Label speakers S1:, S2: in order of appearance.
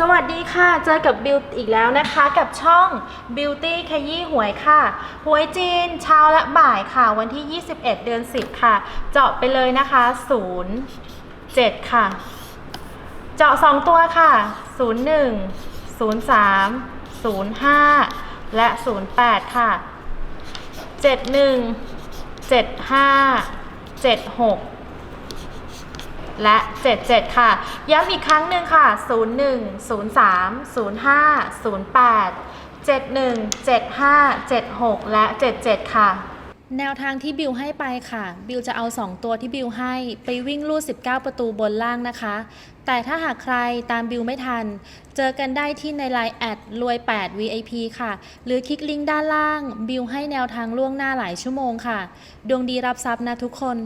S1: สวัสดีค่ะ เจอกับบิวอีกแล้วนะคะ กับช่อง Beauty ขยี้หวยค่ะ หวยจีนเช้าและบ่ายค่ะ วันที่ 21 เดือน 10 ค่ะ เจาะไปเลยนะคะ 0 7 ค่ะ เจาะ 2 ตัวค่ะ 01 03 05 และ 08 ค่ะ 71 75 76 และ 77 ค่ะ ย้ำอีกครั้งหนึ่งค่ะ 01 03 05 08 71 75 76 และ 77 ค่ะ แนวทางที่บิวให้ไปค่ะ บิวจะเอา 2 ตัวที่บิวให้ไปวิ่งลู่19 ประตูบนล่างนะคะ แต่ถ้าหากใครตามบิวไม่ทัน เจอกันได้ที่ในไลน์แอดรวย 8 VIP ค่ะ หรือคลิกลิงก์ด้านล่าง บิวให้แนวทางล่วงหน้าหลายชั่วโมงค่ะ ดวงดีรับทรัพย์นะทุกคน